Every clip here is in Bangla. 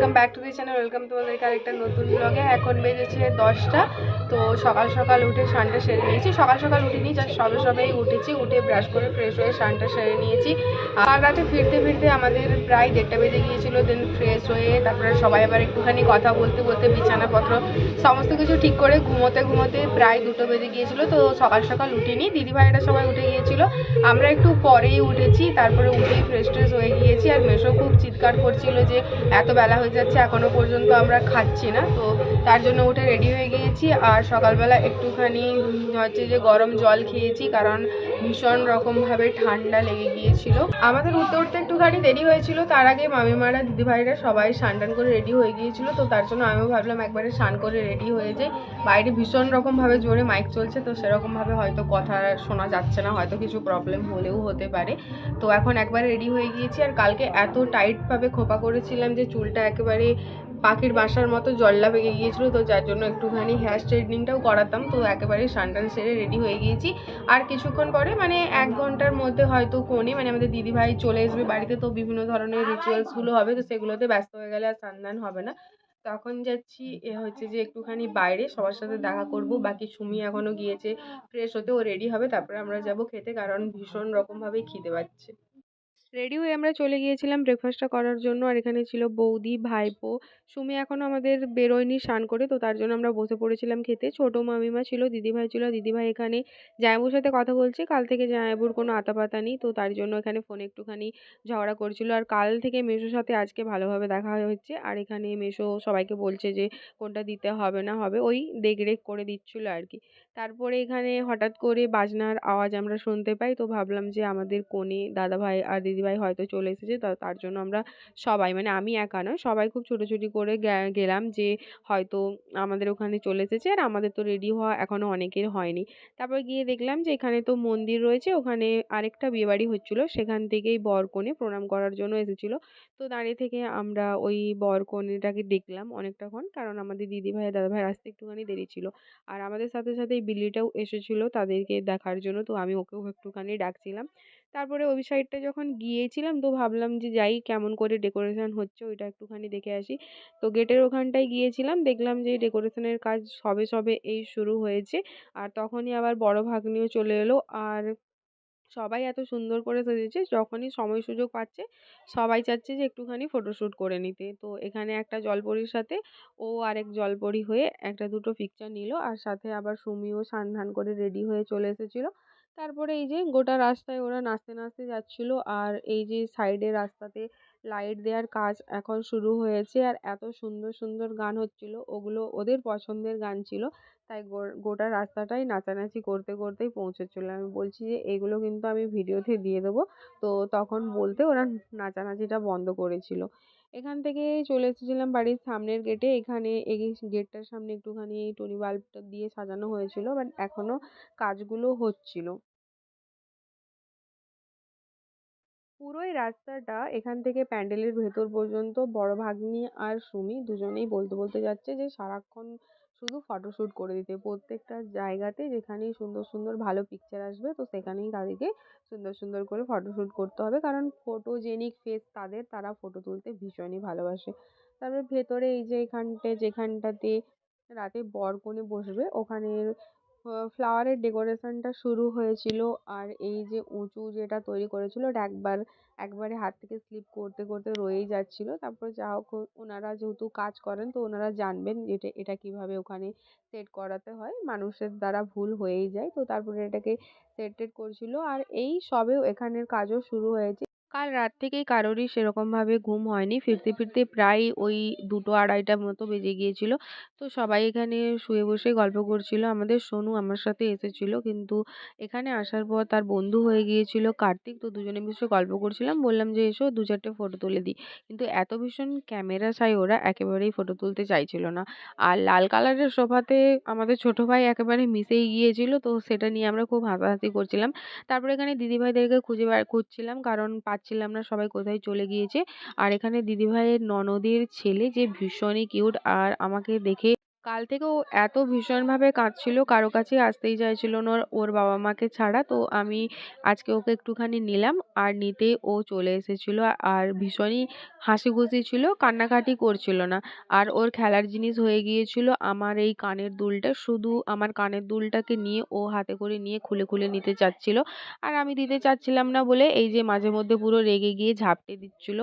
welcome back চ্যানেল ওয়েলকাম তোমাদেরকে আরেকটা নতুন ব্লগে এখন বেজেছে দশটা, তো সকাল সকাল উঠে স্নানটা সেরে নিয়েছি। সকাল সকাল উঠিনি জাস্ট সবে সবেই উঠেছি। উঠে ব্রাশ করে ফ্রেশ হয়ে স্নানটা সেরে নিয়েছি। আর রাতে ফিরতে ফিরতে আমাদের প্রায় দেড়টা বেজে গিয়েছিল দেন ফ্রেশ হয়ে তারপরে সবাই আবার একটুখানি কথা বলতে বলতে বিছানাপত্র সমস্ত কিছু ঠিক করে ঘুমোতে ঘুমোতে প্রায় দুটো বেজে গিয়েছিল। তো সকাল সকাল উঠিনি দিদিভাইরা সবাই উঠে গিয়েছিল। আমরা একটু পরেই উঠেছি, তারপরে উঠেই ফ্রেশ ট্রেশ হয়ে গিয়েছি। আর মেশো খুব চিৎকার করছিল যে, এত বেলা হয়ে যাচ্ছে, এখনও পর্যন্ত আমরা খাচ্ছি না, তো তার জন্য উঠে রেডি হয়ে গিয়েছি। আর সকালবেলা একটুখানি, হচ্ছে যে গরম জল খেয়েছি, কারণ ভীষণ রকমভাবে ঠান্ডা লেগে গিয়েছিল। আমাদের উঠতে উঠতে একটুখানি দেরি হয়েছিল, তার আগে মামিমারা, দিদিভাইরা সবাই স্নান টান করে রেডি হয়ে গিয়েছিল, তো তার জন্য আমিও ভাবলাম একবারে স্নান করে রেডি হয়ে যাই। বাইরে ভীষণ রকমভাবে জোরে মাইক চলছে, তো সেরকমভাবে হয়তো কথা শোনা যাচ্ছে না, হয়তো কিছু প্রবলেম হলেও হতে পারে। তো এখন একবার রেডি হয়ে গিয়েছি, আর কালকে এত টাইটভাবে খোপা করেছিলাম যে চুলটা একেবারে পাখির বাসার মতো জল্লা পেকে গিয়েছিল, তো যার জন্য একটুখানি হেয়ার স্ট্রেটনিংটাও করাতাম, তো একেবারে সানটান সেরে রেডি হয়ে গিয়েছি। আর কিছুক্ষণ পরে মানে এক ঘণ্টার মধ্যে হয়তো কোণে মানে আমাদের দিদিভাই চলে আসবে বাড়িতে, তো বিভিন্ন ধরনের রিচুয়ালসগুলো হবে, তো সেগুলোতে ব্যস্ত হয়ে গেলে আর স্নান হবে না। তখন যাচ্ছি, এ হচ্ছে যে একটুখানি বাইরে, সবার সাথে দেখা করব। বাকি সুমি এখনও গিয়েছে ফ্রেশ হতে ও রেডি হবে, তারপরে আমরা যাব খেতে, কারণ ভীষণ রকমভাবেই খিদে পাচ্ছে। রেডি হয়ে আমরা চলে গিয়েছিলাম ব্রেকফাস্টটা করার জন্য। আর এখানে ছিল বৌদি, ভাইপো। সুমি এখনও আমাদের বেরোয়নি স্নান করে, তো তার জন্য আমরা বসে পড়েছিলাম খেতে। ছোটো মামিমা ছিল, দিদিভাই ছিল। দিদিভাই এখানে জামাইবুর সাথে কথা বলছে। কাল থেকে জামাইবুর কোনো আতাপাতা নেই, তো তার জন্য এখানে ফোনে একটুখানি ঝগড়া করছিল। আর কাল থেকে মেসোর সাথে আজকে ভালোভাবে দেখা হচ্ছে আর এখানে মেসো সবাইকে বলছে যে, কোনটা দিতে হবে না হবে? ওই দেখরেখ করে দিচ্ছিল আর কি। তারপরে এখানে হঠাৎ করে বাজনার আওয়াজ আমরা শুনতে পাই, তো ভাবলাম যে আমাদের কোণে দাদাভাই আর দিদিভাই হয়তো চলে এসেছে। তার জন্য আমরা সবাই মানে আমি একা নয়, সবাই খুব ছোটাছুটি করে গেলাম যে হয়তো আমাদের ওখানে চলে এসেছে আর আমাদের তো রেডি হওয়া এখনও অনেকের হয়নি। তারপর গিয়ে দেখলাম যে এখানে তো মন্দির রয়েছে, ওখানে আরেকটা বিয়েবাড়ি হচ্ছিল, সেখান থেকেই বর কনে প্রণাম করার জন্য এসেছিল। তো দাঁড়িয়ে থেকে আমরা ওই বর কনেটাকে দেখলাম অনেকটাক্ষণ, কারণ আমাদের দিদিভাই দাদাভাই আসতে একটুখানি দেরি ছিল। আর আমাদের সাথে সাথে এই বিল্লিটাও এসেছিল তাদেরকে দেখার জন্য, তো আমি ওকেও একটুখানি ডাকছিলাম। তারপরে ওই সাইডটা যখন গিয়েছিলাম তো ভাবলাম যে যাই কেমন করে ডেকোরেশন হচ্ছে ওইটা একটুখানি দেখে আসি। তো গেটের ওখানটায় গিয়েছিলাম, দেখলাম যে ডেকোরেশনের কাজ সবে সবে এই শুরু হয়েছে। আর তখনই আবার বড় ভাগ্নিও চলে এলো। আর সবাই এত সুন্দর করে সেজেছে, যখনই সময় সুযোগ পাচ্ছে সবাই চাচ্ছে যে একটুখানি ফটোশ্যুট করে নিতে। তো এখানে একটা জলপরীর সাথে ও আরেক জলপরী হয়ে একটা দুটো পিকচার নিল। আর সাথে আবার সুমিও স্নান ধান করে রেডি হয়ে চলে এসেছিল। তারপরে এই যে গোটা রাস্তায় ওরা নাচতে নাচতে যাচ্ছিল। আর এই যে সাইডের রাস্তাতে লাইট দেওয়ার কাজ এখন শুরু হয়েছে। আর এত সুন্দর সুন্দর গান হচ্ছিল। ওগুলো ওদের পছন্দের গান ছিল। তাই গোটা রাস্তাটাই নাচানাচি করতে, করতেই পৌঁছেছিলো। আমি বলছি যে এগুলো কিন্তু আমি ভিডিওতে দিয়ে দেবো। তো তখন বলতে ওরা নাচানাচিটা বন্ধ করেছিল। এখান থেকে চলে এসেছিলাম বাড়ির সামনের গেটে এখানে এই গেটটার সামনে একটুখানি টুনি বাল্বটা দিয়ে সাজানো হয়েছিল বাট এখনও কাজগুলো হচ্ছিল। পুরোই রাস্তাটা এখান থেকে প্যান্ডেলের ভেতর পর্যন্ত বড় ভাগ্নি আর সুমি দুজনেই বলতে বলতে যাচ্ছে যে সারাক্ষণ শুধু ফটোশ্যুট করে দিতে। প্রত্যেকটা জায়গাতে যেখানেই সুন্দর সুন্দর ভালো পিকচার আসবে, তো সেখানেই তাদেরকে সুন্দর সুন্দর করে ফটোশ্যুট করতে হবে। কারণ ফটোজেনিক ফেস তাদের, তারা ফটো তুলতে ভীষণই ভালোবাসে। তারপর ভেতরে এই যে এখানটায় যেখানটাতে রাতে বর কনে বসবে, ওখানের ফ্লাওয়ারের ডেকোরেশনটা শুরু হয়েছিল আর এই যে উঁচু যেটা তৈরি করেছিল ওটা একবার, একবারে হাত থেকে স্লিপ করতে করতে রয়েই যাচ্ছিল। তারপর যা হোক, ওনারা যেহেতু কাজ করেন, তো ওনারা জানবেন এটা এটা কীভাবে ওখানে সেট করাতে হয়। মানুষের দ্বারা ভুল হয়েই যায়, তো তারপরে এটাকে সেট টেট করছিল। আর এই সবে এখানের কাজও শুরু হয়েছে। কাল রাত থেকেই কারোরই সেরকমভাবে ঘুম হয়নি। ফিরতে ফিরতে প্রায় ওই দুটো আড়াইটা মতো বেজে গিয়েছিল। তো সবাই এখানে শুয়ে বসে গল্প করছিল। আমাদের সোনু আমার সাথে এসেছিল। কিন্তু এখানে আসার পর তার বন্ধু হয়ে গিয়েছিল কার্তিক। তো দুজনে মিশে গল্প করছিলাম। বললাম যে, এসো দু চারটে ফটো তুলে দিই। কিন্তু এত ভীষণ ক্যামেরা চাই ওরা একেবারেই ফটো তুলতে চাইছিল না। আর লাল কালারের সোফাতে আমাদের ছোটো ভাই একেবারে মিশেই গিয়েছিল। তো সেটা নিয়ে আমরা খুব হাসাহাসি করছিলাম। তারপরে এখানে দিদিভাইদেরকে খুঁজে বার খুঁজছিলাম কারণ পাচ্ছিলাম না সবাই কোথায় চলে গিয়েছে। আর এখানে দিদিভাইয়ের ননদের ছেলে যে ভীষণই কিউট, আর আমাকে দেখে কাল থেকে ও এত ভীষণভাবে কাঁদছিল, কারও কাছেই আসতেই চাইছিল না ওর ওর বাবা মাকে ছাড়া। তো আমি আজকে ওকে একটুখানি নিলাম আর নিতে ও চলে এসেছিল। আর ভীষণই হাসি খুশি ছিল, কান্নাকাটি করছিল না। আর ওর খেলার জিনিস হয়ে গিয়েছিল আমার এই কানের দুলটা। শুধু আমার কানের দুলটাকে নিয়ে ও হাতে করে নিয়ে খুলে খুলে নিতে চাচ্ছিল। আর আমি দিতে চাচ্ছিলাম না বলে এই যে মাঝে মধ্যে পুরো রেগে গিয়ে ঝাপটে দিচ্ছিল।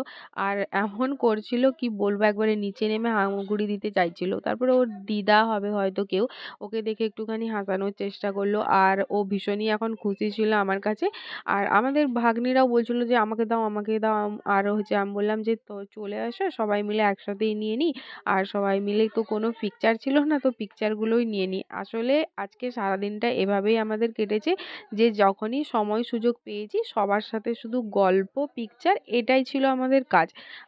আর এমন করছিল কি বলব, একবারে নিচে নেমে হামাগুড়ি দিতে চাইছিল। তারপরে ওর দিদা হবে হয়তো কেউ। ওকে দেখে একটুখানি হাসানোর চেষ্টা করল। আর ও ভীষণই এখন খুশি ছিল আমার কাছে। আর আমাদের ভাগ্নিরাও বলছিল যে, আমাকে দাও আমাকে দাও। আর হচ্ছে আমি বললাম যে, তো চলে আসো, সবাই মিলে একসাথেই নিয়ে নিই আর সবাই মিলে তো কোনো পিকচার ছিল না, তো পিকচারগুলোই নিয়ে নিই আসলে আজকে সারাদিনটা এভাবেই আমাদের কেটেছে যে, যখনই সময় সুযোগ পেয়েছি, সবার সাথে শুধু গল্প পিকচার এটাই ছিল আমাদের কাজ।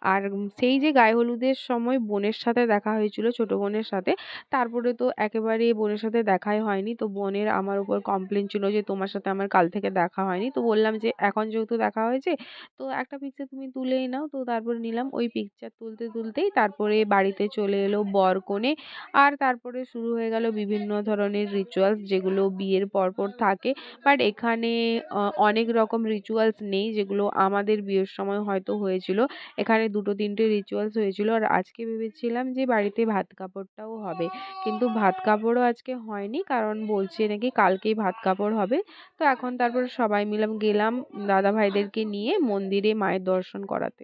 আর সেই যে, গায়ে হলুদের সময় বোনের সাথে দেখা হয়েছিল, ছোটো বোনের সাথে তারপরে তো একেবারে বোনের সাথে দেখাই হয়নি। তো বোনের আমার উপর কমপ্লেন ছিল যে, তোমার সাথে আমার কাল থেকে দেখা হয়নি। তো বললাম যে, এখন যেহেতু দেখা হয়েছে, তো একটা পিকচার তুমি তুলেই নাও। তো তারপরে নিলাম। ওই পিকচার তুলতে তুলতেই তারপরে বাড়িতে চলে এলো বর কনে আর তারপরে শুরু হয়ে গেল বিভিন্ন ধরনের রিচুয়ালস যেগুলো বিয়ের পরপর থাকে। বাট এখানে অনেক রকম রিচুয়ালস নেই যেগুলো আমাদের বিয়ের সময় হয়তো হয়েছিল। এখানে দুটো তিনটে রিচুয়ালস হয়েছিল। আর আজকে ভেবেছিলাম যে, বাড়িতে ভাত কাপড়টাও হবে। কিন্তু ভাত কাপড়ও আজকে হয়নি কারণ বলছে নাকি কালকেই ভাত কাপড় হবে। তো এখন তারপর সবাই মিলে গেলাম দাদা ভাইদেরকে নিয়ে মন্দিরে মায়ের দর্শন করাতে।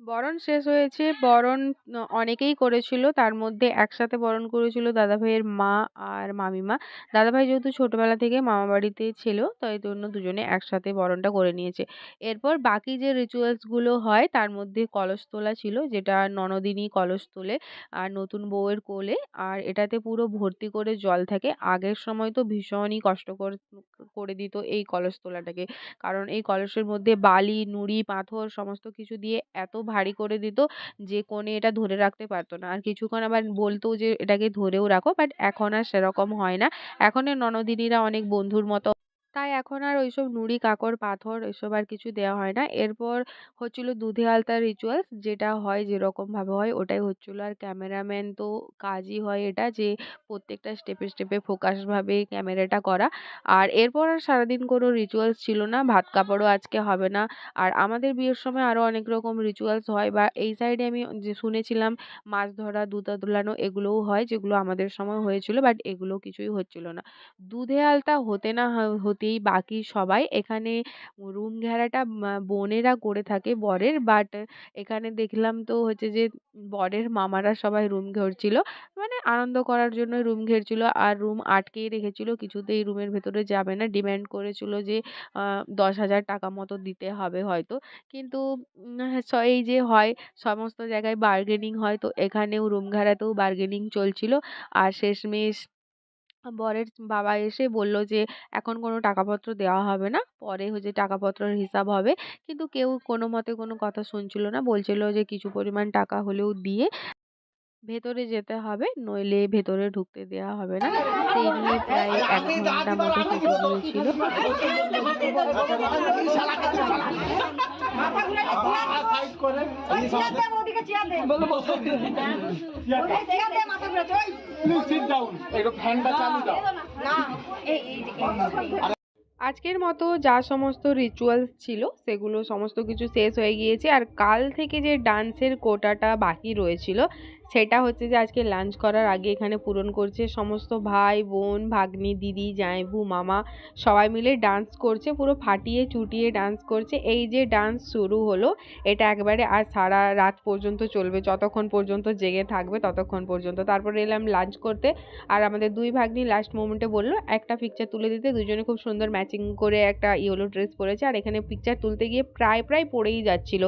বরণ শেষ হয়েছে। বরণ অনেকেই করেছিল। তার মধ্যে একসাথে বরণ করেছিল দাদাভাইয়ের মা আর মামিমা। দাদাভাই যেহেতু ছোটোবেলা থেকে মামা বাড়িতে ছিল, তাই জন্য দুজনে একসাথে বরণটা করে নিয়েছে। এরপর বাকি যে রিচুয়ালসগুলো হয়, তার মধ্যে কলস তোলা ছিল, যেটা ননদিনী কলস তোলে আর নতুন বউয়ের কোলে। আর এটাতে পুরো ভর্তি করে জল থাকে। আগের সময় তো ভীষণই কষ্টকর করে দিত এই কলস তোলাটাকে। কারণ এই কলসের মধ্যে বালি, নুড়ি, পাথর, সমস্ত কিছু দিয়ে এত ভারী করে দিত যে কনে এটা ধরে রাখতে পারতো না। আর কিছুক্ষণ আবার বলতো যে এটাকে ধরেও রাখো বাট এখন আর সেরকম হয় না। এখনের ননদিনীরা অনেক বন্ধুর মতো তাই এখন আর ওইসব নুড়ি কাকড় পাথর এসব আর কিছু দেওয়া হয় না। এরপর হচ্ছিল দুধে আলতা রিচুয়ালস যেটা হয় যেরকমভাবে হয় ওটাই হচ্ছিল। আর ক্যামেরাম্যান তো কাজই হয় এটা যে প্রত্যেকটা স্টেপে স্টেপে ফোকাসভাবে ক্যামেরাটা করা। আর এরপর আর সারাদিন কোনো রিচুয়ালস ছিল না, ভাত কাপড়ও আজকে হবে না। আর আমাদের বিয়ের সময় আরও অনেক রকম রিচুয়ালস হয় বা এই সাইডে আমি যে শুনেছিলাম মাছ ধরা, দুধ দোলানো এগুলোও হয় যেগুলো আমাদের সময় হয়েছিল বাট এগুলো কিছুই হচ্ছিল না। দুধে আলতা হতে না হ- হতেই বাকি সবাই এখানে রুম ঘেরাটা বোনেরা করে থাকে বরের। বাট এখানে দেখলাম তো হচ্ছে যে, বরের মামারা সবাই রুম ঘেরছিল। মানে আনন্দ করার জন্য রুম ঘেরছিল। আর রুম আটকেই রেখেছিল। কিছুতেই রুমের ভেতরে যাবে না। ডিমান্ড করেছিল যে দশ হাজার টাকা মতো দিতে হবে হয়তো। কিন্তু এই যে হয়, সমস্ত জায়গায় বার্গেনিং হয়। তো এখানেও রুম ভাড়াতেও বার্গেনিং চলছিল। আর শেষমেশ বরের বাবা এসে বলল যে, এখন কোনো টাকাপত্র দেওয়া হবে না, পরে হচ্ছে টাকাপত্রের হিসাব হবে। কিন্তু কেউ কোনো মতে কোনো কথা শুনছিল না। বলছিল যে, কিছু পরিমাণ টাকা হলেও দিয়ে ভেতরে যেতে হবে নইলে ভেতরে ঢুকতে দেওয়া হবে না। সেই নিয়ে প্রায় এক ঘণ্টা মতো কেটে গিয়েছিল আজকের মতো যা সমস্ত রিচুয়ালস ছিল সেগুলো সমস্ত কিছু শেষ হয়ে গিয়েছে। আর কাল থেকে যে ডান্সের কোটাটা বাকি রয়েছিল সেটা হচ্ছে যে আজকে লাঞ্চ করার আগে এখানে পূরণ করছে সমস্ত ভাই, বোন, ভাগ্নি, দিদি জামাইবু মামা সবাই মিলে ডান্স করছে, পুরো ফাটিয়ে চুটিয়ে ডান্স করছে। এই যে ডান্স শুরু হলো, এটা একবারে আর সারা রাত পর্যন্ত চলবে। যতক্ষণ পর্যন্ত জেগে থাকবে, ততক্ষণ পর্যন্ত। তারপরে এলাম লাঞ্চ করতে আর আমাদের দুই ভাগ্নি লাস্ট মোমেন্টে বলল, একটা পিকচার তুলে দিতে। দুজনে খুব সুন্দর ম্যাচিং করে একটা ইয়েলো ড্রেস পরেছে আর এখানে পিকচার তুলতে গিয়ে প্রায় প্রায় পড়েই যাচ্ছিল।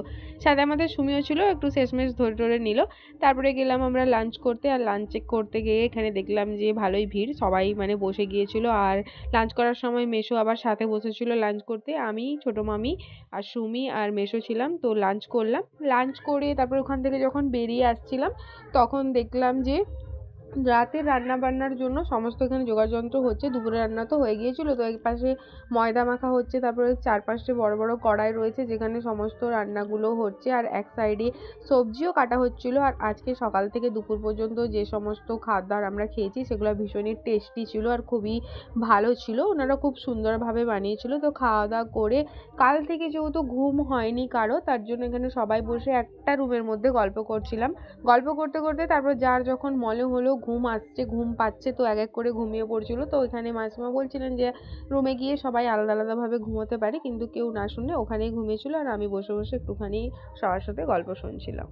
সাথে আমাদের সুমিও ছিল, একটু শেষমেশ ধরে ধরে নিল। তারপরে গেলাম আমরা লাঞ্চ করতে আর লাঞ্চ করতে গিয়ে এখানে দেখলাম যে ভালোই ভিড়। সবাই মানে বসে গিয়েছিল আর লাঞ্চ করার সময় মেশো আবার সাথে বসেছিল লাঞ্চ করতে। আমি, ছোটো মামি আর সুমি আর মেশো ছিলাম, তো লাঞ্চ করলাম। লাঞ্চ করে তারপর ওখান থেকে যখন বেরিয়ে আসছিলাম, তখন দেখলাম যে রাতের রান্না বান্নার জন্য সমস্ত এখানে যোগাযন্ত্র হচ্ছে। দুপুরে রান্না তো হয়ে গিয়েছিল, তো এক পাশে ময়দা মাখা হচ্ছে, তারপরে চারপাশে বড় বড় কড়াই রয়েছে, যেখানে সমস্ত রান্নাগুলো হচ্ছে। আর এক সাইডে সবজিও কাটা হচ্ছিল। আর আজকে সকাল থেকে দুপুর পর্যন্ত যে সমস্ত খাবার আমরা খেয়েছি, সেগুলো ভীষণই টেস্টি ছিল আর খুবই ভালো ছিল। ওনারা খুব সুন্দরভাবে বানিয়েছিল। তো খাওয়া দাওয়া করে কাল থেকে যেহেতু ঘুম হয়নি কারও, তার জন্য এখানে সবাই বসে একটা রুমের মধ্যে গল্প করছিলাম। গল্প করতে করতে তারপর যার যখন মনে হলো ঘুম আসছে, ঘুম পাচ্ছে, তো এক এক করে ঘুমিয়ে পড়ছিল। তো ওইখানে মাসিমা বলছিলেন যে, রুমে গিয়ে সবাই আলাদা আলাদাভাবে ঘুমোতে পারে, কিন্তু কেউ না শুনে ওখানেই ঘুমিয়েছিল আর আমি বসে বসে একটুখানি সবার সাথে গল্প শুনছিলাম।